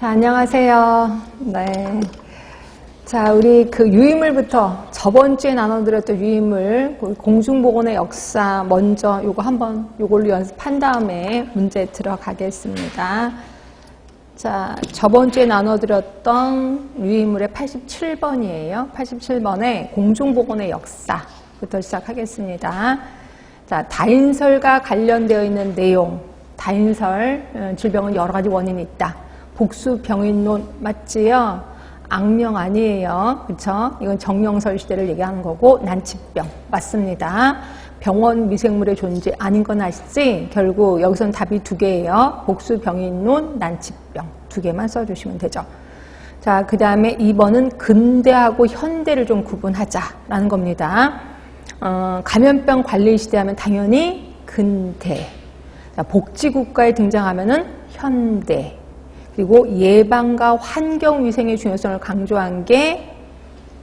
자, 안녕하세요. 네. 자, 우리 그 유인물부터 저번 주에 나눠드렸던 유인물, 그 공중보건의 역사 먼저 요거 한번 요걸로 연습한 다음에 문제 들어가겠습니다. 자, 저번 주에 나눠드렸던 유인물의 87번이에요. 87번에 공중보건의 역사부터 시작하겠습니다. 자, 다인설과 관련되어 있는 내용. 다인설, 어, 질병은 여러 가지 원인이 있다. 복수병인론 맞지요? 악명 아니에요. 그렇죠? 이건 정령설 시대를 얘기하는 거고 난치병 맞습니다. 병원 미생물의 존재 아닌 건 아시지? 결국 여기선 답이 두 개예요. 복수병인론, 난치병 두 개만 써주시면 되죠. 자, 그 다음에 2번은 근대하고 현대를 좀 구분하자라는 겁니다. 어, 감염병 관리 시대 하면 당연히 근대. 자, 복지국가에 등장하면은 현대. 그리고 예방과 환경 위생의 중요성을 강조한 게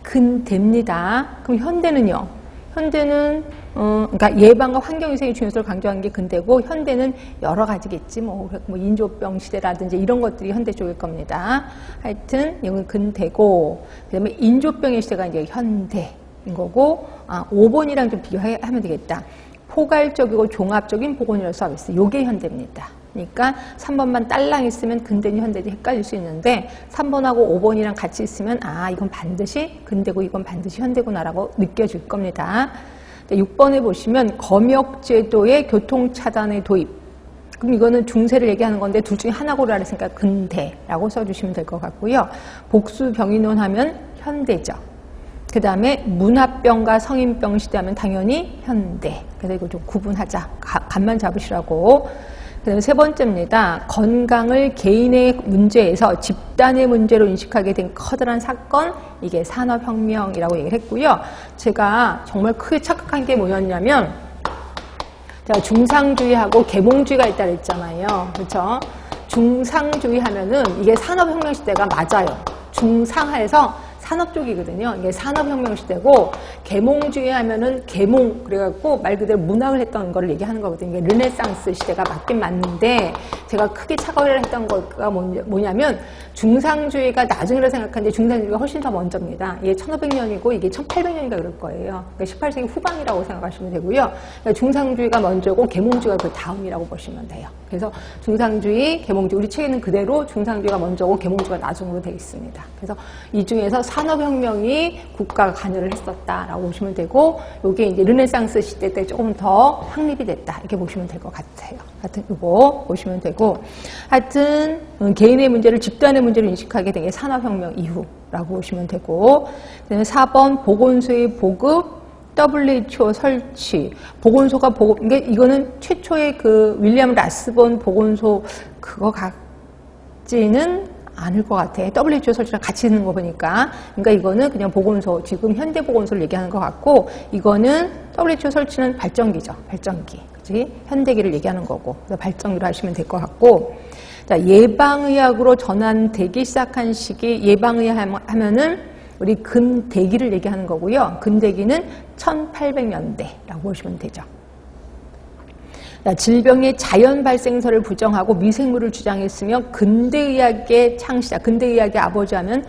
근대입니다. 그럼 현대는요? 현대는 어, 그러니까 예방과 환경 위생의 중요성을 강조한 게 근대고 현대는 여러 가지겠지 뭐, 뭐 인조병 시대라든지 이런 것들이 현대 쪽일 겁니다. 하여튼 이건 근대고 그다음에 인조병의 시대가 이제 현대인 거고 아, 5번이랑 좀 비교하면 되겠다. 포괄적이고 종합적인 보건의료 서비스 요게 현대입니다. 그러니까 3번만 딸랑 있으면 근대니 현대니 헷갈릴 수 있는데 3번하고 5번이랑 같이 있으면 아 이건 반드시 근대고 이건 반드시 현대구나라고 느껴질 겁니다. 6번에 보시면 검역제도의 교통차단의 도입 그럼 이거는 중세를 얘기하는 건데 둘 중에 하나 고르라 했으니까 근대라고 써주시면 될 것 같고요. 복수병인론 하면 현대죠. 그 다음에 문화병과 성인병 시대 하면 당연히 현대. 그래서 이거 좀 구분하자. 가, 간만 잡으시라고. 그다음에 세 번째입니다. 건강을 개인의 문제에서 집단의 문제로 인식하게 된 커다란 사건, 이게 산업혁명이라고 얘기를 했고요. 제가 정말 크게 착각한 게 뭐였냐면, 제가 중상주의하고 계몽주의가 있다 그랬잖아요. 그렇죠? 중상주의 하면은 이게 산업혁명 시대가 맞아요. 중상하에서 산업 쪽이거든요. 이게 산업혁명 시대고 계몽주의 하면은 계몽 그래갖고 말 그대로 문학을 했던 거를 얘기하는 거거든요. 이게 르네상스 시대가 맞긴 맞는데 제가 크게 착각을 했던 거가 뭐냐면 중상주의가 나중이라 생각하는데 중상주의가 훨씬 더 먼저입니다. 이게 1500년이고 이게 1800년인가 그럴 거예요. 그러니까 18세기 후반이라고 생각하시면 되고요. 그러니까 중상주의가 먼저고 계몽주의가 그 다음이라고 보시면 돼요. 그래서 중상주의, 계몽주의 우리 책에는 그대로 중상주의가 먼저고 계몽주의가 나중으로 되어 있습니다. 그래서 이 중에서 산업혁명이 국가가 관여를 했었다라고 보시면 되고 이게 이제 르네상스 시대 때 조금 더 확립이 됐다. 이렇게 보시면 될 것 같아요. 하여튼 이거 보시면 되고. 하여튼 음, 개인의 문제를 집단의 문제로 인식하게 된 게 산업혁명 이후라고 보시면 되고. 그다음에 4번 보건소의 보급 WHO 설치, 보건소가 보건, 이게 이거는 최초의 그 윌리엄 라스본 보건소 그거 같지는 않을 것 같아. WHO 설치랑 같이 있는 거 보니까. 그러니까 이거는 그냥 보건소, 지금 현대 보건소를 얘기하는 것 같고, 이거는 WHO 설치는 발전기죠. 발전기. 그지? 현대기를 얘기하는 거고. 발전기로 하시면 될 것 같고. 자, 예방의학으로 전환되기 시작한 시기, 예방의학 하면은 우리 근대기를 얘기하는 거고요. 근대기는 1800년대라고 보시면 되죠. 질병의 자연 발생설을 부정하고 미생물을 주장했으며 근대의학의 창시자, 근대의학의 아버지 하면